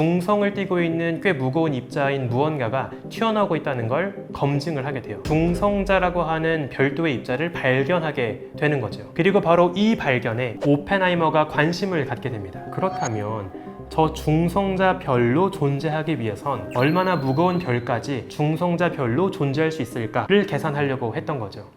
중성을 띠고 있는 꽤 무거운 입자인 무언가가 튀어나오고 있다는 걸 검증을 하게 돼요. 중성자라고 하는 별도의 입자를 발견하게 되는 거죠. 그리고 바로 이 발견에 오펜하이머가 관심을 갖게 됩니다. 그렇다면 저 중성자 별로 존재하기 위해선 얼마나 무거운 별까지 중성자 별로 존재할 수 있을까를 계산하려고 했던 거죠.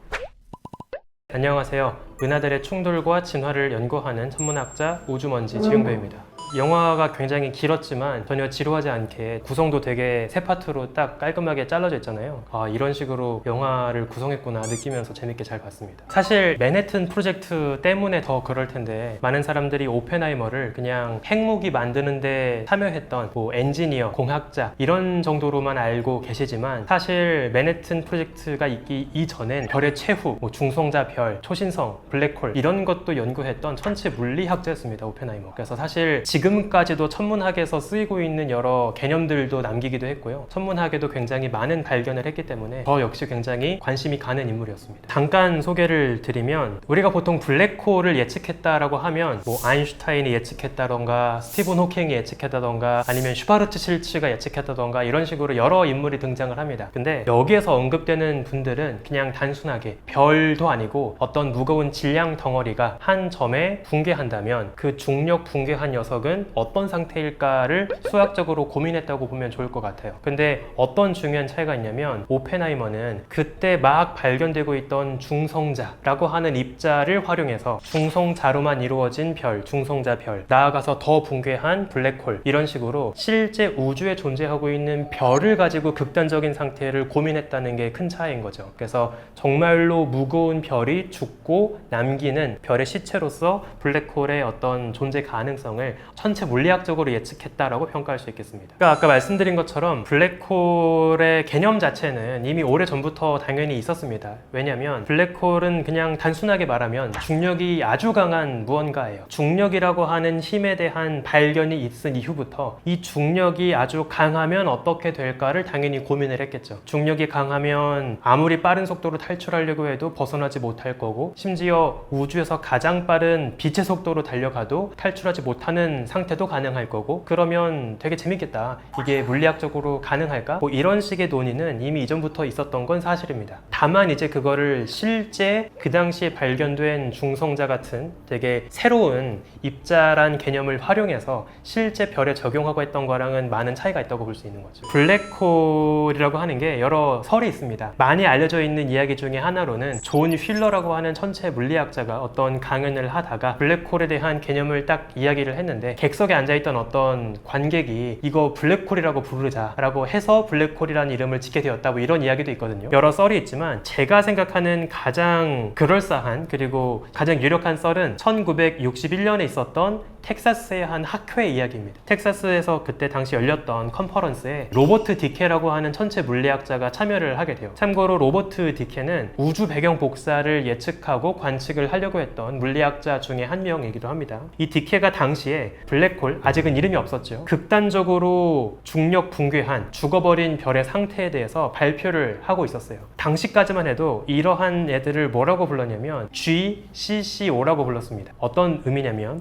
안녕하세요. 은하들의 충돌과 진화를 연구하는 천문학자 우주먼지 지용배입니다. 영화가 굉장히 길었지만 전혀 지루하지 않게 구성도 되게 세 파트로 딱 깔끔하게 잘라져 있잖아요. 아, 이런 식으로 영화를 구성했구나 느끼면서 재밌게 잘 봤습니다. 사실 맨해튼 프로젝트 때문에 더 그럴 텐데 많은 사람들이 오펜하이머를 그냥 핵무기 만드는데 참여했던 뭐 엔지니어, 공학자 이런 정도로만 알고 계시지만 사실 맨해튼 프로젝트가 있기 이전엔 별의 최후, 뭐 중성자 별, 초신성, 블랙홀 이런 것도 연구했던 천체 물리학자였습니다. 오펜하이머. 그래서 사실 지금 까지도 천문학에서 쓰이고 있는 여러 개념들도 남기기도 했고요. 천문학에도 굉장히 많은 발견을 했기 때문에 저 역시 굉장히 관심이 가는 인물이었습니다. 잠깐 소개를 드리면 우리가 보통 블랙홀을 예측했다라고 하면 뭐 아인슈타인이 예측했다던가 스티븐 호킹이 예측했다던가 아니면 슈바르트 실츠가 예측했다던가 이런 식으로 여러 인물이 등장을 합니다. 근데 여기에서 언급되는 분들은 그냥 단순하게 별도 아니고 어떤 무거운 질량 덩어리가 한 점에 붕괴한다면 그 중력 붕괴한 녀석 은 어떤 상태일까를 수학적으로 고민했다고 보면 좋을 것 같아요. 근데 어떤 중요한 차이가 있냐면 오펜하이머는 그때 막 발견되고 있던 중성자라고 하는 입자를 활용해서 중성자로만 이루어진 별, 중성자 별, 나아가서 더 붕괴한 블랙홀 이런 식으로 실제 우주에 존재하고 있는 별을 가지고 극단적인 상태를 고민했다는 게 큰 차이인 거죠. 그래서 정말로 무거운 별이 죽고 남기는 별의 시체로서 블랙홀의 어떤 존재 가능성을 천체 물리학적으로 예측했다라고 평가할 수 있겠습니다. 그러니까 아까 말씀드린 것처럼 블랙홀의 개념 자체는 이미 오래 전부터 당연히 있었습니다. 왜냐하면 블랙홀은 그냥 단순하게 말하면 중력이 아주 강한 무언가예요. 중력이라고 하는 힘에 대한 발견이 있은 이후부터 이 중력이 아주 강하면 어떻게 될까를 당연히 고민을 했겠죠. 중력이 강하면 아무리 빠른 속도로 탈출하려고 해도 벗어나지 못할 거고 심지어 우주에서 가장 빠른 빛의 속도로 달려가도 탈출하지 못하는 상태도 가능할 거고 그러면 되게 재밌겠다. 이게 물리학적으로 가능할까? 뭐 이런 식의 논의는 이미 이전부터 있었던 건 사실입니다. 다만 이제 그거를 실제 그 당시에 발견된 중성자 같은 되게 새로운 입자란 개념을 활용해서 실제 별에 적용하고 했던 거랑은 많은 차이가 있다고 볼 수 있는 거죠. 블랙홀이라고 하는 게 여러 설이 있습니다. 많이 알려져 있는 이야기 중에 하나로는 존 휠러라고 하는 천체 물리학자가 어떤 강연을 하다가 블랙홀에 대한 개념을 딱 이야기를 했는데 객석에 앉아있던 어떤 관객이 이거 블랙홀이라고 부르자라고 해서 블랙홀이라는 이름을 짓게 되었다 뭐 이런 이야기도 있거든요. 여러 썰이 있지만 제가 생각하는 가장 그럴싸한 그리고 가장 유력한 썰은 1961년에 있었던 텍사스의 한 학회의 이야기입니다. 텍사스에서 그때 당시 열렸던 컨퍼런스에 로버트 디케라고 하는 천체 물리학자가 참여를 하게 돼요. 참고로 로버트 디케는 우주 배경 복사를 예측하고 관측을 하려고 했던 물리학자 중에 한 명이기도 합니다. 이 디케가 당시에 블랙홀, 아직은 이름이 없었죠. 극단적으로 중력 붕괴한 죽어버린 별의 상태에 대해서 발표를 하고 있었어요. 당시까지만 해도 이러한 애들을 뭐라고 불렀냐면 GCCO라고 불렀습니다. 어떤 의미냐면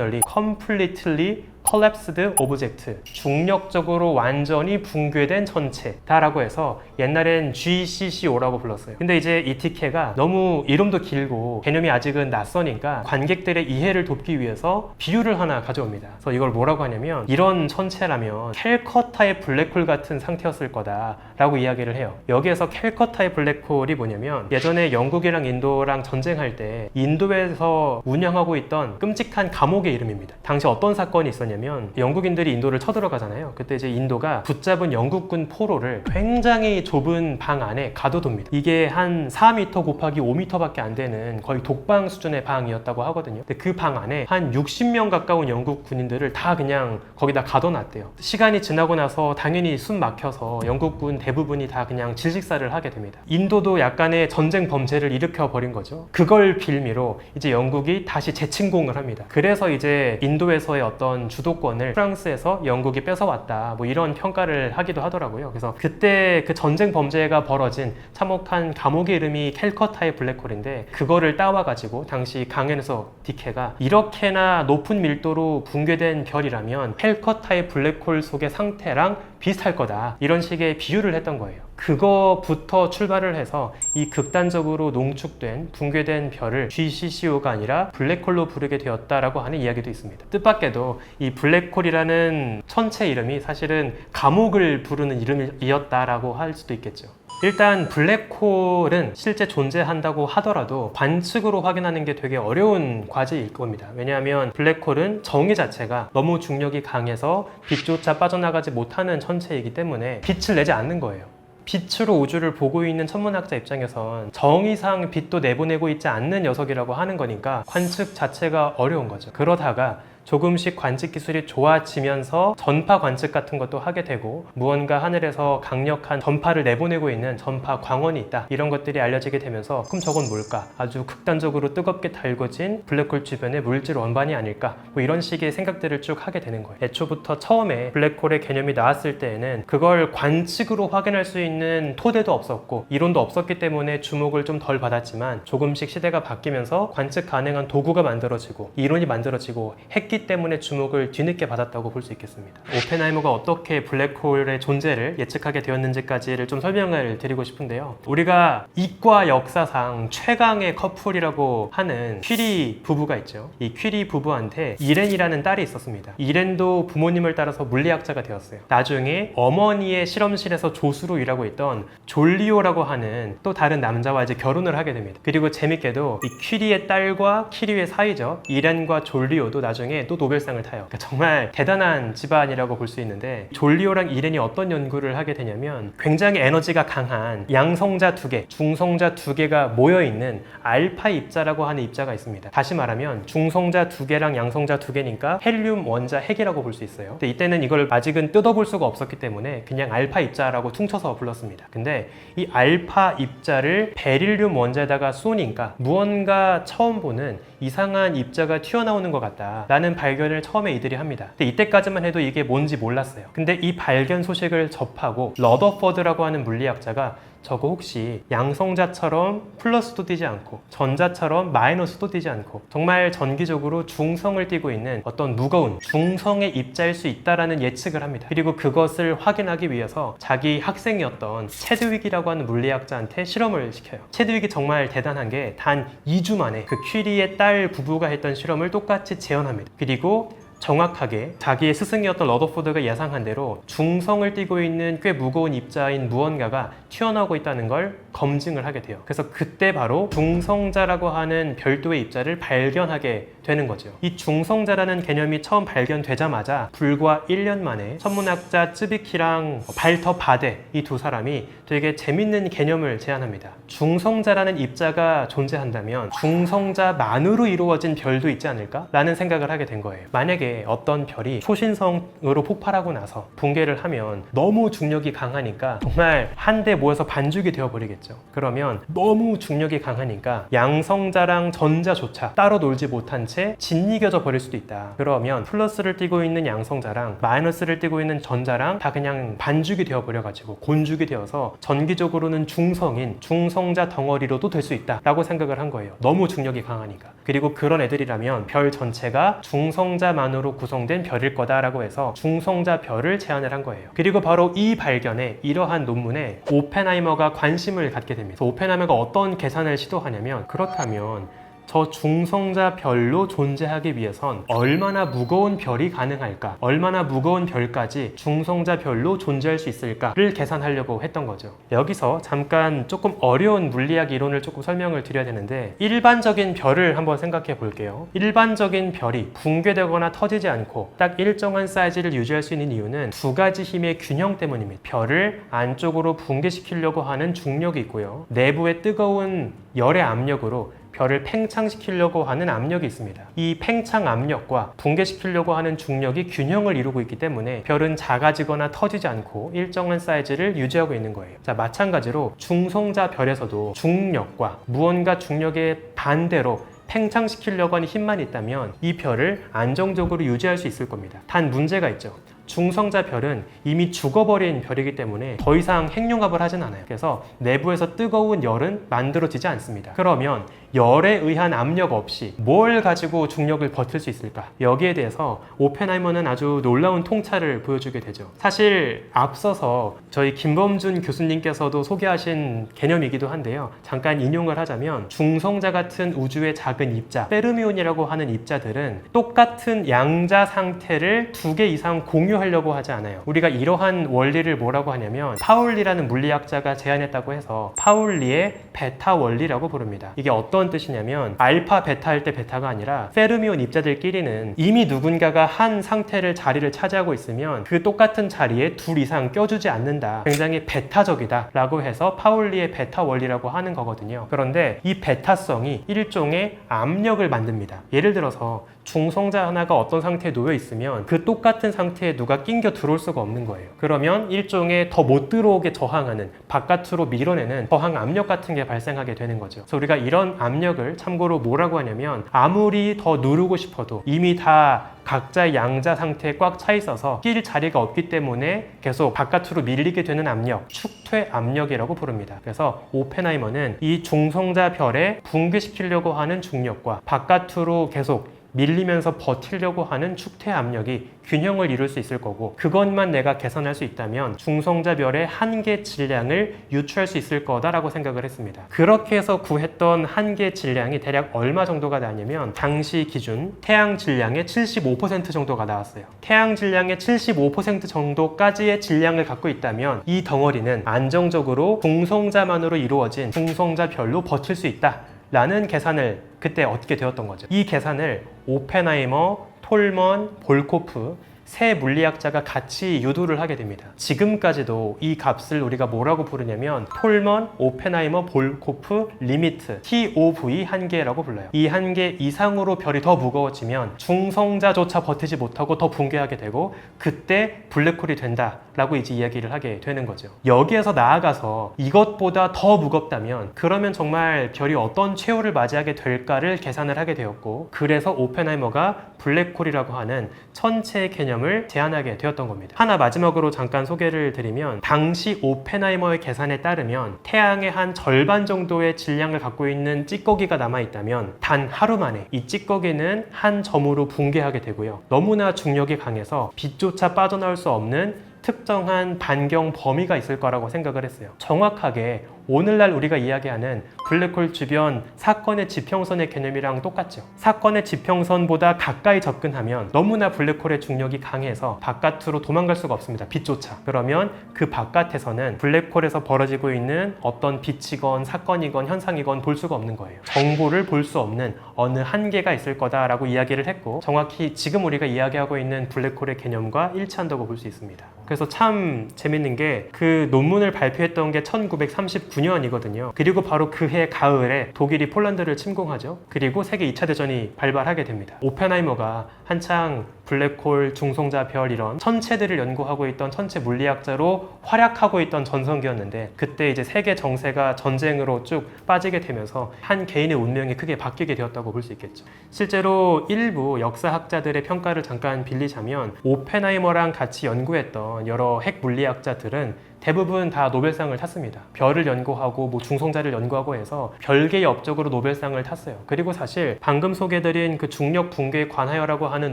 Gravitationally Completely Collapsed Object 중력적으로 완전히 붕괴된 천체다라고 해서 옛날엔 GCCO라고 불렀어요. 근데 이제 이 티케가 너무 이름도 길고 개념이 아직은 낯서니까 관객들의 이해를 돕기 위해서 비유를 하나 가져옵니다. 그래서 이걸 뭐라고 하냐면 이런 천체라면 캘커타의 블랙홀 같은 상태였을 거다 라고 이야기를 해요. 여기에서 캘커타의 블랙홀이 뭐냐면 예전에 영국이랑 인도랑 전쟁할 때 인도에서 운영하고 있던 끔찍한 감옥의 이름입니다. 당시 어떤 사건이 있었냐 면 영국인들이 인도를 쳐들어가잖아요. 그때 이제 인도가 붙잡은 영국군 포로를 굉장히 좁은 방 안에 가둬둡니다. 이게 한 4m 곱하기 5m밖에 안 되는 거의 독방 수준의 방이었다고 하거든요. 근데 그 방 안에 한 60명 가까운 영국 군인들을 다 그냥 거기다 가둬놨대요. 시간이 지나고 나서 당연히 숨 막혀서 영국군 대부분이 다 그냥 질식사를 하게 됩니다. 인도도 약간의 전쟁 범죄를 일으켜 버린 거죠. 그걸 빌미로 이제 영국이 다시 재침공을 합니다. 그래서 이제 인도에서의 어떤 주 도권을 프랑스에서 영국이 뺏어왔다. 뭐 이런 평가를 하기도 하더라고요. 그래서 그때 그 전쟁 범죄가 벌어진 참혹한 감옥의 이름이 캘커타의 블랙홀인데 그거를 따와가지고 당시 강연에서 디케가 이렇게나 높은 밀도로 붕괴된 별이라면 캘커타의 블랙홀 속의 상태랑 비슷할 거다. 이런 식의 비유를 했던 거예요. 그거부터 출발을 해서 이 극단적으로 농축된 붕괴된 별을 GCCO가 아니라 블랙홀로 부르게 되었다라고 하는 이야기도 있습니다. 뜻밖에도 이 블랙홀이라는 천체 이름이 사실은 감옥을 부르는 이름이었다라고 할 수도 있겠죠. 일단 블랙홀은 실제 존재한다고 하더라도 관측으로 확인하는 게 되게 어려운 과제일 겁니다. 왜냐하면 블랙홀은 정의 자체가 너무 중력이 강해서 빛조차 빠져나가지 못하는 천체이기 때문에 빛을 내지 않는 거예요. 빛으로 우주를 보고 있는 천문학자 입장에선 정의상 빛도 내보내고 있지 않는 녀석이라고 하는 거니까 관측 자체가 어려운 거죠. 그러다가 조금씩 관측 기술이 좋아지면서 전파 관측 같은 것도 하게 되고 무언가 하늘에서 강력한 전파를 내보내고 있는 전파 광원이 있다. 이런 것들이 알려지게 되면서 그럼 저건 뭘까? 아주 극단적으로 뜨겁게 달궈진 블랙홀 주변의 물질 원반이 아닐까? 뭐 이런 식의 생각들을 쭉 하게 되는 거예요. 애초부터 처음에 블랙홀의 개념이 나왔을 때에는 그걸 관측으로 확인할 수 있는 토대도 없었고 이론도 없었기 때문에 주목을 좀 덜 받았지만 조금씩 시대가 바뀌면서 관측 가능한 도구가 만들어지고 이론이 만들어지고 했기 때문에 주목을 뒤늦게 받았다고 볼 수 있겠습니다. 오펜하이머가 어떻게 블랙홀의 존재를 예측하게 되었는지까지를 좀 설명을 드리고 싶은데요. 우리가 이과 역사상 최강의 커플이라고 하는 퀴리 부부가 있죠. 이 퀴리 부부한테 이렌이라는 딸이 있었습니다. 이렌도 부모님을 따라서 물리학자가 되었어요. 나중에 어머니의 실험실에서 조수로 일하고 있던 졸리오라고 하는 또 다른 남자와 이제 결혼을 하게 됩니다. 그리고 재밌게도 이 퀴리의 딸과 키리의 사이죠. 이렌과 졸리오도 나중에 또 노벨상을 타요. 그러니까 정말 대단한 집안이라고 볼 수 있는데 졸리오랑 이렌이 어떤 연구를 하게 되냐면 굉장히 에너지가 강한 양성자 두 개, 중성자 두 개가 모여 있는 알파 입자라고 하는 입자가 있습니다. 다시 말하면 중성자 두 개랑 양성자 두 개니까 헬륨 원자 핵이라고 볼 수 있어요. 근데 이때는 이걸 아직은 뜯어볼 수가 없었기 때문에 그냥 알파 입자라고 퉁쳐서 불렀습니다. 근데 이 알파 입자를 베릴륨 원자에다가 쏘니까 무언가 처음 보는 이상한 입자가 튀어나오는 것 같다. 라는 발견을 처음에 이들이 합니다. 근데 이때까지만 해도 이게 뭔지 몰랐어요. 근데 이 발견 소식을 접하고 러더퍼드라고 하는 물리학자가 저거 혹시 양성자처럼 플러스도 띄지 않고 전자처럼 마이너스도 띄지 않고 정말 전기적으로 중성을 띠고 있는 어떤 무거운 중성의 입자일 수 있다라는 예측을 합니다. 그리고 그것을 확인하기 위해서 자기 학생이었던 체드윅이라고 하는 물리학자한테 실험을 시켜요. 체드윅이 정말 대단한 게 단 2주 만에 그 퀴리의 딸 부부가 했던 실험을 똑같이 재현합니다. 그리고 정확하게 자기의 스승이었던 러더포드가 예상한 대로 중성을 띠고 있는 꽤 무거운 입자인 무언가가 튀어나오고 있다는 걸 검증을 하게 돼요. 그래서 그때 바로 중성자라고 하는 별도의 입자를 발견하게 되는 거죠. 이 중성자라는 개념이 처음 발견되자마자 불과 1년 만에 천문학자 쯔비키랑 발터 바데 이 두 사람이 되게 재밌는 개념을 제안합니다. 중성자라는 입자가 존재한다면 중성자만으로 이루어진 별도 있지 않을까? 라는 생각을 하게 된 거예요. 만약에 어떤 별이 초신성으로 폭발하고 나서 붕괴를 하면 너무 중력이 강하니까 정말 한데 모여서 반죽이 되어버리겠죠. 그러면 너무 중력이 강하니까 양성자랑 전자조차 따로 놀지 못한 채 짓이겨져 버릴 수도 있다. 그러면 플러스를 띠고 있는 양성자랑 마이너스를 띠고 있는 전자랑 다 그냥 반죽이 되어버려가지고 곤죽이 되어서 전기적으로는 중성인 중성자 덩어리로도 될 수 있다 라고 생각을 한 거예요. 너무 중력이 강하니까. 그리고 그런 애들이라면 별 전체가 중성자만으로 구성된 별일 거다라고 해서 중성자 별을 제안을 한 거예요. 그리고 바로 이 발견에 이러한 논문에 오펜하이머가 관심을 갖게 됩니다. 오펜하이머가 어떤 계산을 시도하냐면 그렇다면 저 중성자 별로 존재하기 위해선 얼마나 무거운 별이 가능할까? 얼마나 무거운 별까지 중성자 별로 존재할 수 있을까를 계산하려고 했던 거죠. 여기서 잠깐 조금 어려운 물리학 이론을 조금 설명을 드려야 되는데 일반적인 별을 한번 생각해 볼게요. 일반적인 별이 붕괴되거나 터지지 않고 딱 일정한 사이즈를 유지할 수 있는 이유는 두 가지 힘의 균형 때문입니다. 별을 안쪽으로 붕괴시키려고 하는 중력이 있고요. 내부의 뜨거운 열의 압력으로 별을 팽창시키려고 하는 압력이 있습니다. 이 팽창 압력과 붕괴시키려고 하는 중력이 균형을 이루고 있기 때문에 별은 작아지거나 터지지 않고 일정한 사이즈를 유지하고 있는 거예요. 자, 마찬가지로 중성자 별에서도 중력과 무언가 중력의 반대로 팽창시키려고 하는 힘만 있다면 이 별을 안정적으로 유지할 수 있을 겁니다. 단 문제가 있죠. 중성자 별은 이미 죽어버린 별이기 때문에 더 이상 핵융합을 하진 않아요. 그래서 내부에서 뜨거운 열은 만들어지지 않습니다. 그러면 열에 의한 압력 없이 뭘 가지고 중력을 버틸 수 있을까? 여기에 대해서 오펜하이머는 아주 놀라운 통찰을 보여주게 되죠. 사실 앞서서 저희 김범준 교수님께서도 소개하신 개념이기도 한데요. 잠깐 인용을 하자면 중성자 같은 우주의 작은 입자, 페르미온이라고 하는 입자들은 똑같은 양자 상태를 두 개 이상 공유하려고 하지 않아요. 우리가 이러한 원리를 뭐라고 하냐면 파울리라는 물리학자가 제안했다고 해서 파울리의 베타 원리라고 부릅니다. 이게 어떤 뜻이냐면 알파 베타 할 때 베타가 아니라 페르미온 입자들끼리는 이미 누군가가 한 상태를 자리를 차지하고 있으면 그 똑같은 자리에 둘 이상 껴주지 않는다. 굉장히 베타적이다 라고 해서 파울리의 베타 원리라고 하는 거거든요. 그런데 이 베타성이 일종의 압력을 만듭니다. 예를 들어서 중성자 하나가 어떤 상태에 놓여 있으면 그 똑같은 상태에 누가 낑겨 들어올 수가 없는 거예요. 그러면 일종의 더 못 들어오게 저항하는 바깥으로 밀어내는 저항 압력 같은 게 발생하게 되는 거죠. 그래서 우리가 이런 압 력을 참고로 뭐라고 하냐면 아무리 더 누르고 싶어도 이미 다 각자의 양자 상태에 꽉 차 있어서 낄 자리가 없기 때문에 계속 바깥으로 밀리게 되는 압력, 축퇴 압력이라고 부릅니다. 그래서 오펜하이머는 이 중성자 별에 붕괴시키려고 하는 중력과 바깥으로 계속 밀리면서 버티려고 하는 축퇴 압력이 균형을 이룰 수 있을 거고 그것만 내가 계산할 수 있다면 중성자별의 한계 질량을 유추할 수 있을 거다라고 생각을 했습니다. 그렇게 해서 구했던 한계 질량이 대략 얼마 정도가 나냐면 당시 기준 태양 질량의 75% 정도가 나왔어요. 태양 질량의 75% 정도까지의 질량을 갖고 있다면 이 덩어리는 안정적으로 중성자만으로 이루어진 중성자별로 버틸 수 있다. 라는 계산을 그때 얻게 되었던 거죠. 이 계산을 오펜하이머, 톨먼, 볼코프 세 물리학자가 같이 유도를 하게 됩니다. 지금까지도 이 값을 우리가 뭐라고 부르냐면 톨먼, 오펜하이머, 볼코프, 리미트, TOV 한계라고 불러요. 이 한계 이상으로 별이 더 무거워지면 중성자조차 버티지 못하고 더 붕괴하게 되고 그때 블랙홀이 된다라고 이제 이야기를 하게 되는 거죠. 여기에서 나아가서 이것보다 더 무겁다면 그러면 정말 별이 어떤 최후를 맞이하게 될까를 계산을 하게 되었고 그래서 오펜하이머가 블랙홀이라고 하는 천체의 개념을 제안하게 되었던 겁니다. 하나 마지막으로 잠깐 소개를 드리면 당시 오펜하이머의 계산에 따르면 태양의 한 절반 정도의 질량을 갖고 있는 찌꺼기가 남아 있다면 단 하루 만에 이 찌꺼기는 한 점으로 붕괴하게 되고요. 너무나 중력이 강해서 빛조차 빠져나올 수 없는 특정한 반경 범위가 있을 거라고 생각을 했어요. 정확하게 오늘날 우리가 이야기하는 블랙홀 주변 사건의 지평선의 개념이랑 똑같죠. 사건의 지평선보다 가까이 접근하면 너무나 블랙홀의 중력이 강해서 바깥으로 도망갈 수가 없습니다. 빛조차. 그러면 그 바깥에서는 블랙홀에서 벌어지고 있는 어떤 빛이건 사건이건 현상이건 볼 수가 없는 거예요. 정보를 볼 수 없는 어느 한계가 있을 거다라고 이야기를 했고 정확히 지금 우리가 이야기하고 있는 블랙홀의 개념과 일치한다고 볼 수 있습니다. 그래서 참 재밌는 게 그 논문을 발표했던 게 1939년이거든요. 그리고 바로 그해 가을에 독일이 폴란드를 침공하죠. 그리고 세계 2차 대전이 발발하게 됩니다. 오펜하이머가 한창 블랙홀, 중성자 별 이런 천체들을 연구하고 있던 천체 물리학자로 활약하고 있던 전성기였는데 그때 이제 세계 정세가 전쟁으로 쭉 빠지게 되면서 한 개인의 운명이 크게 바뀌게 되었다고 볼 수 있겠죠. 실제로 일부 역사학자들의 평가를 잠깐 빌리자면 오펜하이머랑 같이 연구했던 여러 핵 물리학자들은 대부분 다 노벨상을 탔습니다. 별을 연구하고 뭐 중성자를 연구하고 해서 별개의 업적으로 노벨상을 탔어요. 그리고 사실 방금 소개드린 그 중력 붕괴에 관하여라고 하는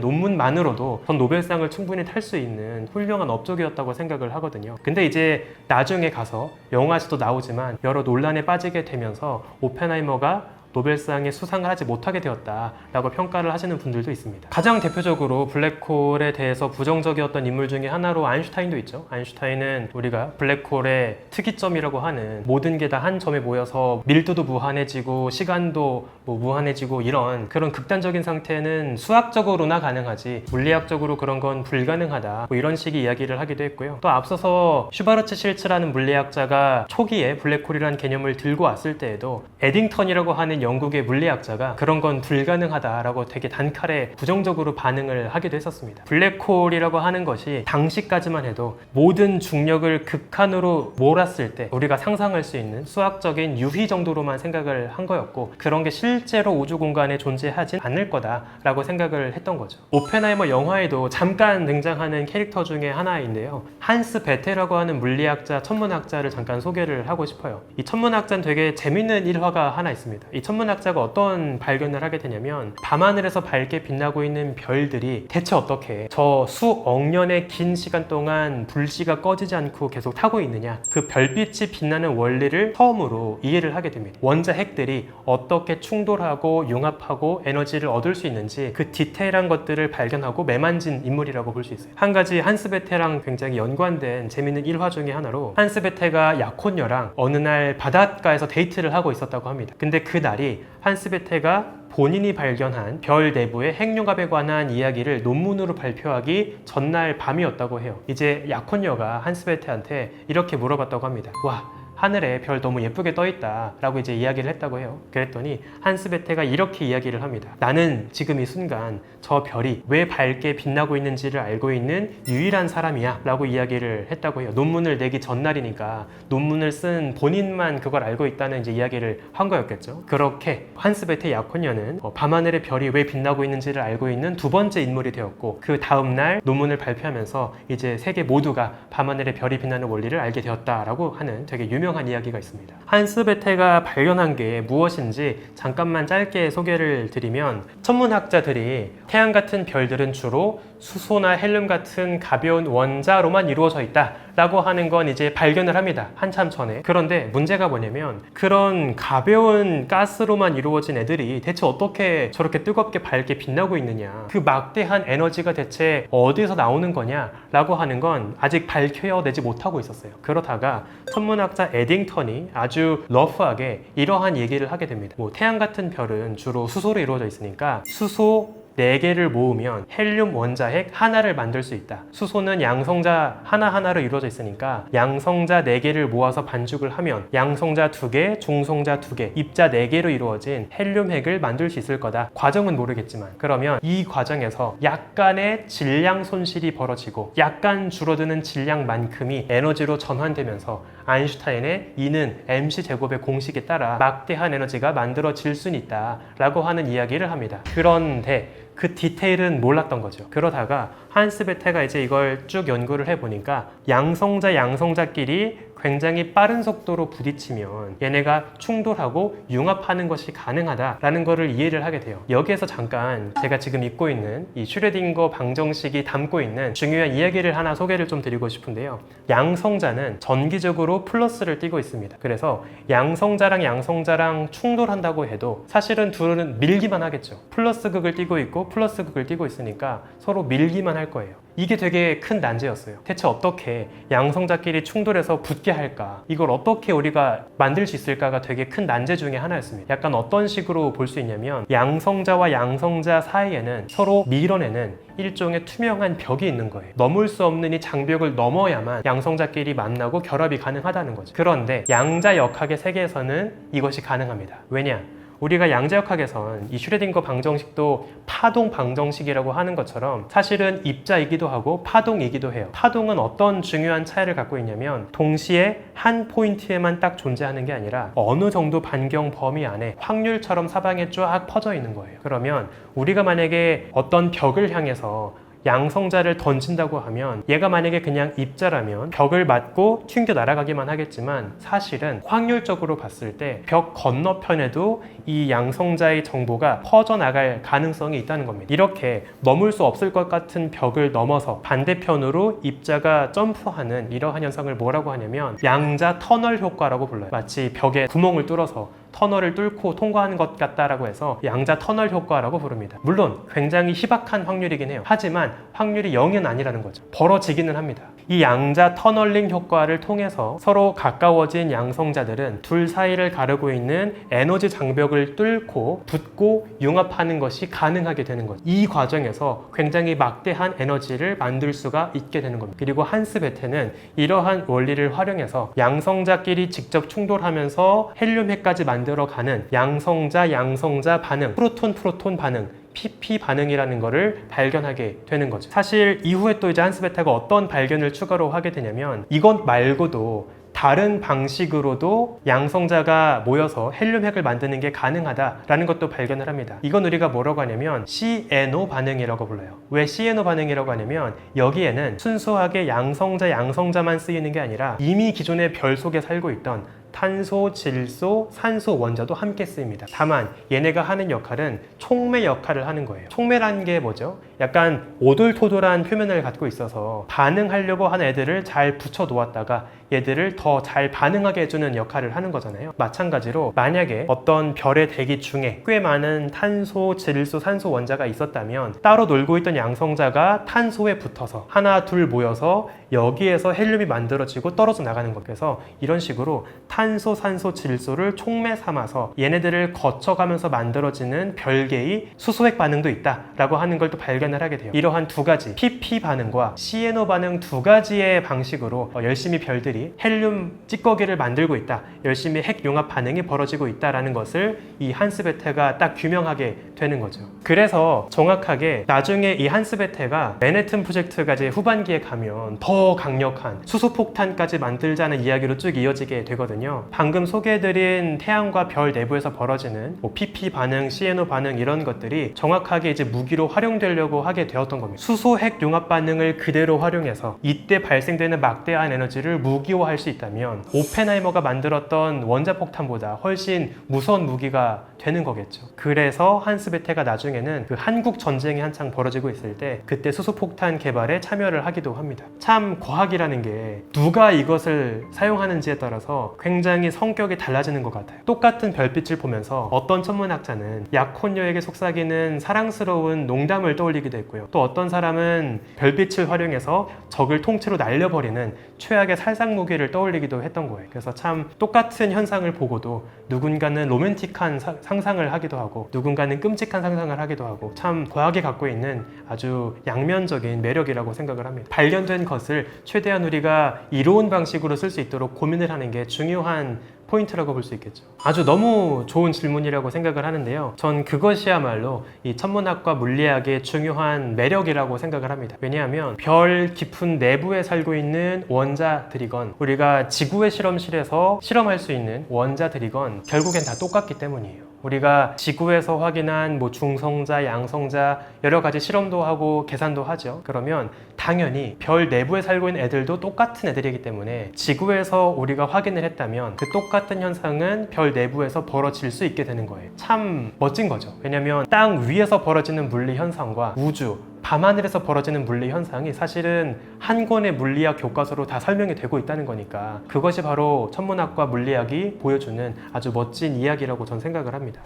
논문만으로도 전 노벨상을 충분히 탈 수 있는 훌륭한 업적이었다고 생각을 하거든요. 근데 이제 나중에 가서 영화에서도 나오지만 여러 논란에 빠지게 되면서 오펜하이머가 노벨상에 수상을 하지 못하게 되었다라고 평가를 하시는 분들도 있습니다. 가장 대표적으로 블랙홀에 대해서 부정적이었던 인물 중에 하나로 아인슈타인도 있죠. 아인슈타인은 우리가 블랙홀의 특이점이라고 하는 모든 게 다 한 점에 모여서 밀도도 무한해지고 시간도 뭐 무한해지고 이런 그런 극단적인 상태는 수학적으로나 가능하지 물리학적으로 그런 건 불가능하다. 뭐 이런 식의 이야기를 하기도 했고요. 또 앞서서 슈바르츠 실츠라는 물리학자가 초기에 블랙홀이라는 개념을 들고 왔을 때에도 에딩턴이라고 하는 영국의 물리학자가 그런 건 불가능하다라고 되게 단칼에 부정적으로 반응을 하기도 했었습니다. 블랙홀이라고 하는 것이 당시까지만 해도 모든 중력을 극한으로 몰았을 때 우리가 상상할 수 있는 수학적인 유희 정도로만 생각을 한 거였고 그런 게 실 제로 우주 공간에 존재하진 않을 거다라고 생각을 했던 거죠. 오펜하이머 영화에도 잠깐 등장하는 캐릭터 중에 하나인데요. 한스 베테라고 하는 물리학자, 천문학자를 잠깐 소개를 하고 싶어요. 이 천문학자는 되게 재밌는 일화가 하나 있습니다. 이 천문학자가 어떤 발견을 하게 되냐면 밤하늘에서 밝게 빛나고 있는 별들이 대체 어떻게 저 수억 년의 긴 시간 동안 불씨가 꺼지지 않고 계속 타고 있느냐 그 별빛이 빛나는 원리를 처음으로 이해를 하게 됩니다. 원자 핵들이 어떻게 충돌 하고 융합하고 에너지를 얻을 수 있는지 그 디테일한 것들을 발견하고 매만진 인물이라고 볼 수 있어요. 한 가지 한스 베테랑 굉장히 연관된 재밌는 일화 중에 하나로 한스 베테가 약혼녀랑 어느 날 바닷가에서 데이트를 하고 있었다고 합니다. 근데 그 날이 한스 베테가 본인이 발견한 별 내부의 핵융합에 관한 이야기를 논문으로 발표하기 전날 밤이었다고 해요. 이제 약혼녀가 한스 베테한테 이렇게 물어봤다고 합니다. 와, 하늘에 별 너무 예쁘게 떠 있다 라고 이제 이야기를 했다고 해요. 그랬더니 한스 베테가 이렇게 이야기를 합니다. 나는 지금 이 순간 저 별이 왜 밝게 빛나고 있는지를 알고 있는 유일한 사람이야 라고 이야기를 했다고 해요. 논문을 내기 전날이니까 논문을 쓴 본인만 그걸 알고 있다는 이제 이야기를 한 거였겠죠. 그렇게 한스 베테 약혼녀는 어, 밤하늘의 별이 왜 빛나고 있는지를 알고 있는 두 번째 인물이 되었고 그 다음날 논문을 발표하면서 이제 세계 모두가 밤하늘의 별이 빛나는 원리를 알게 되었다라고 하는 되게 유명 유명한 이야기가 있습니다. 한스 베테가 발견한 게 무엇인지 잠깐만 짧게 소개를 드리면 천문학자들이 태양 같은 별들은 주로 수소나 헬륨 같은 가벼운 원자로만 이루어져 있다 라고 하는 건 이제 발견을 합니다. 한참 전에. 그런데 문제가 뭐냐면 그런 가벼운 가스로만 이루어진 애들이 대체 어떻게 저렇게 뜨겁게 밝게 빛나고 있느냐. 그 막대한 에너지가 대체 어디서 나오는 거냐 라고 하는 건 아직 밝혀내지 못하고 있었어요. 그러다가 천문학자 에딩턴이 아주 러프하게 이러한 얘기를 하게 됩니다. 뭐 태양 같은 별은 주로 수소로 이루어져 있으니까 수소 4개를 모으면 헬륨 원자핵 하나를 만들 수 있다. 수소는 양성자 하나하나로 이루어져 있으니까 양성자 4개를 모아서 반죽을 하면 양성자 2개, 중성자 2개, 입자 4개로 이루어진 헬륨 핵을 만들 수 있을 거다. 과정은 모르겠지만 그러면 이 과정에서 약간의 질량 손실이 벌어지고 약간 줄어드는 질량만큼이 에너지로 전환되면서 아인슈타인의 E는 mc 제곱의 공식에 따라 막대한 에너지가 만들어질 수 있다라고 하는 이야기를 합니다. 그런데 그 디테일은 몰랐던 거죠. 그러다가 한스 베테가 이제 이걸 쭉 연구를 해보니까 양성자 양성자끼리 굉장히 빠른 속도로 부딪히면 얘네가 충돌하고 융합하는 것이 가능하다라는 것을 이해를 하게 돼요. 여기에서 잠깐 제가 지금 입고 있는 이 슈레딩거 방정식이 담고 있는 중요한 이야기를 하나 소개를 좀 드리고 싶은데요. 양성자는 전기적으로 플러스를 띠고 있습니다. 그래서 양성자랑 양성자랑 충돌한다고 해도 사실은 둘은 밀기만 하겠죠. 플러스 극을 띠고 있고 플러스 극을 띠고 있으니까 서로 밀기만 할 거예요. 이게 되게 큰 난제였어요. 대체 어떻게 양성자끼리 충돌해서 붙게 할까? 이걸 어떻게 우리가 만들 수 있을까가 되게 큰 난제 중에 하나였습니다. 약간 어떤 식으로 볼 수 있냐면 양성자와 양성자 사이에는 서로 밀어내는 일종의 투명한 벽이 있는 거예요. 넘을 수 없는 이 장벽을 넘어야만 양성자끼리 만나고 결합이 가능하다는 거죠. 그런데 양자 역학의 세계에서는 이것이 가능합니다. 왜냐? 우리가 양자역학에선 이 슈레딩거 방정식도 파동 방정식이라고 하는 것처럼 사실은 입자이기도 하고 파동이기도 해요. 파동은 어떤 중요한 차이를 갖고 있냐면 동시에 한 포인트에만 딱 존재하는 게 아니라 어느 정도 반경 범위 안에 확률처럼 사방에 쫙 퍼져 있는 거예요. 그러면 우리가 만약에 어떤 벽을 향해서 양성자를 던진다고 하면 얘가 만약에 그냥 입자라면 벽을 맞고 튕겨 날아가기만 하겠지만 사실은 확률적으로 봤을 때 벽 건너편에도 이 양성자의 정보가 퍼져나갈 가능성이 있다는 겁니다. 이렇게 넘을 수 없을 것 같은 벽을 넘어서 반대편으로 입자가 점프하는 이러한 현상을 뭐라고 하냐면 양자 터널 효과라고 불러요. 마치 벽에 구멍을 뚫어서 터널을 뚫고 통과하는 것 같다라고 해서 양자 터널 효과라고 부릅니다. 물론 굉장히 희박한 확률이긴 해요. 하지만 확률이 0은 아니라는 거죠. 벌어지기는 합니다. 이 양자 터널링 효과를 통해서 서로 가까워진 양성자들은 둘 사이를 가르고 있는 에너지 장벽을 뚫고 붙고 융합하는 것이 가능하게 되는 거죠. 이 과정에서 굉장히 막대한 에너지를 만들 수가 있게 되는 겁니다. 그리고 한스 베테는 이러한 원리를 활용해서 양성자끼리 직접 충돌하면서 헬륨 핵까지 만들 만들어가는 양성자 양성자 반응, 프로톤 프로톤 반응 PP 반응이라는 것을 발견하게 되는 거죠. 사실 이후에 또 이제 한스베타가 어떤 발견을 추가로 하게 되냐면 이것 말고도 다른 방식으로도 양성자가 모여서 헬륨 핵을 만드는 게 가능하다라는 것도 발견을 합니다. 이건 우리가 뭐라고 하냐면 CNO 반응이라고 불러요. 왜 CNO 반응이라고 하냐면 여기에는 순수하게 양성자 양성자만 쓰이는 게 아니라 이미 기존의 별 속에 살고 있던 탄소, 질소, 산소 원자도 함께 쓰입니다. 다만 얘네가 하는 역할은 촉매 역할을 하는 거예요. 촉매라는 게 뭐죠? 약간 오돌토돌한 표면을 갖고 있어서 반응하려고 하는 애들을 잘 붙여 놓았다가 얘들을 더 잘 반응하게 해주는 역할을 하는 거잖아요. 마찬가지로 만약에 어떤 별의 대기 중에 꽤 많은 탄소, 질소, 산소 원자가 있었다면 따로 놀고 있던 양성자가 탄소에 붙어서 하나, 둘 모여서 여기에서 헬륨이 만들어지고 떨어져 나가는 것. 그래서 이런 식으로 탄소, 산소, 질소를 촉매 삼아서 얘네들을 거쳐가면서 만들어지는 별개의 수소핵 반응도 있다라고 하는 걸 또 발견을 하게 돼요. 이러한 두 가지 PP 반응과 CNO 반응 두 가지의 방식으로 어, 열심히 별들이 헬륨 찌꺼기를 만들고 있다. 열심히 핵 융합 반응이 벌어지고 있다라는 것을 이 한스베테가 딱 규명하게 되는 거죠. 그래서 정확하게 나중에 이 한스베테가 맨해튼 프로젝트가 이제 후반기에 가면 더 강력한 수소폭탄까지 만들자는 이야기로 쭉 이어지게 되거든요. 방금 소개해드린 태양과 별 내부에서 벌어지는 뭐 PP 반응, CNO 반응 이런 것들이 정확하게 이제 무기로 활용되려고 하게 되었던 겁니다. 수소 핵 융합 반응을 그대로 활용해서 이때 발생되는 막대한 에너지를 무기화할 수 있다면 오펜하이머가 만들었던 원자폭탄보다 훨씬 무서운 무기가 되는 거겠죠. 그래서 한스베테가 나중에는 그 한국 전쟁이 한창 벌어지고 있을 때 그때 수소폭탄 개발에 참여를 하기도 합니다. 참 과학이라는 게 누가 이것을 사용하는지에 따라서 굉장히 성격이 달라지는 것 같아요. 똑같은 별빛을 보면서 어떤 천문학자는 약혼녀에게 속삭이는 사랑스러운 농담을 떠올리기도 했고요. 또 어떤 사람은 별빛을 활용해서 적을 통째로 날려버리는 최악의 살상 무기를 떠올리기도 했던 거예요. 그래서 참 똑같은 현상을 보고도 누군가는 로맨틱한 사- 상상을 하기도 하고 누군가는 끔찍한 상상을 하기도 하고 참 과학이 갖고 있는 아주 양면적인 매력이라고 생각을 합니다. 발견된 것을 최대한 우리가 이로운 방식으로 쓸 수 있도록 고민을 하는 게 중요한 포인트라고 볼 수 있겠죠. 아주 너무 좋은 질문이라고 생각을 하는데요. 전 그것이야말로 이 천문학과 물리학의 중요한 매력이라고 생각을 합니다. 왜냐하면 별 깊은 내부에 살고 있는 원자들이건 우리가 지구의 실험실에서 실험할 수 있는 원자들이건 결국엔 다 똑같기 때문이에요. 우리가 지구에서 확인한 뭐 중성자, 양성자 여러 가지 실험도 하고 계산도 하죠. 그러면 당연히 별 내부에 살고 있는 애들도 똑같은 애들이기 때문에 지구에서 우리가 확인을 했다면 그 똑같은 현상은 별 내부에서 벌어질 수 있게 되는 거예요. 참 멋진 거죠. 왜냐면 땅 위에서 벌어지는 물리 현상과 우주 밤하늘에서 벌어지는 물리 현상이 사실은 한 권의 물리학 교과서로 다 설명이 되고 있다는 거니까 그것이 바로 천문학과 물리학이 보여주는 아주 멋진 이야기라고 전 생각을 합니다.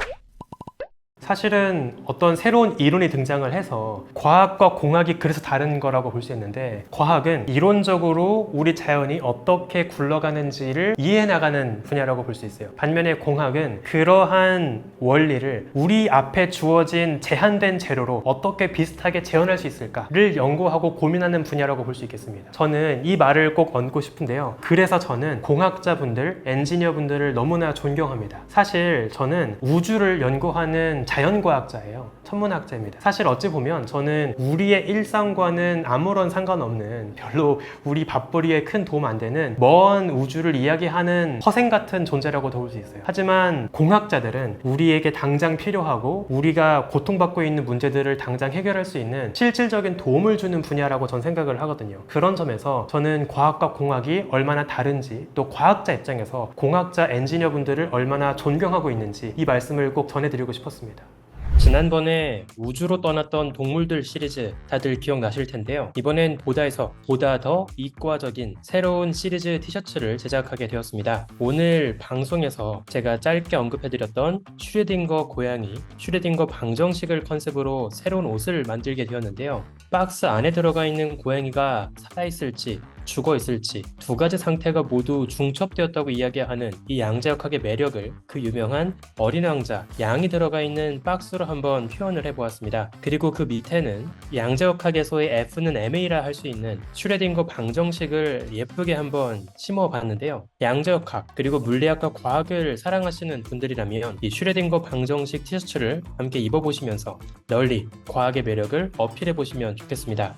사실은 어떤 새로운 이론이 등장을 해서 과학과 공학이 그래서 다른 거라고 볼 수 있는데 과학은 이론적으로 우리 자연이 어떻게 굴러가는지를 이해해 나가는 분야라고 볼 수 있어요. 반면에 공학은 그러한 원리를 우리 앞에 주어진 제한된 재료로 어떻게 비슷하게 재현할 수 있을까를 연구하고 고민하는 분야라고 볼 수 있겠습니다. 저는 이 말을 꼭 얹고 싶은데요. 그래서 저는 공학자분들, 엔지니어분들을 너무나 존경합니다. 사실 저는 우주를 연구하는 자연 과학자예요. 천문학자입니다. 사실 어찌 보면 저는 우리의 일상과는 아무런 상관없는 별로 우리 밥벌이에 큰 도움 안 되는 먼 우주를 이야기하는 허생 같은 존재라고 볼수 있어요. 하지만 공학자들은 우리에게 당장 필요하고 우리가 고통받고 있는 문제들을 당장 해결할 수 있는 실질적인 도움을 주는 분야라고 전 생각을 하거든요. 그런 점에서 저는 과학과 공학이 얼마나 다른지 또 과학자 입장에서 공학자 엔지니어 분들을 얼마나 존경하고 있는지 이 말씀을 꼭 전해드리고 싶었습니다. 지난번에 우주로 떠났던 동물들 시리즈 다들 기억나실 텐데요. 이번엔 보다에서 보다 더 이과적인 새로운 시리즈 티셔츠를 제작하게 되었습니다. 오늘 방송에서 제가 짧게 언급해드렸던 슈레딩거 고양이, 슈레딩거 방정식을 컨셉으로 새로운 옷을 만들게 되었는데요. 박스 안에 들어가 있는 고양이가 살아있을지 죽어 있을지 두 가지 상태가 모두 중첩되었다고 이야기하는 이 양자역학의 매력을 그 유명한 어린 왕자 양이 들어가 있는 박스로 한번 표현을 해보았습니다. 그리고 그 밑에는 양자역학에서의 F는 MA라 할 수 있는 슈레딩거 방정식을 예쁘게 한번 심어봤는데요. 양자역학 그리고 물리학과 과학을 사랑하시는 분들이라면 이 슈레딩거 방정식 티셔츠를 함께 입어보시면서 널리 과학의 매력을 어필해 보시면 좋겠습니다.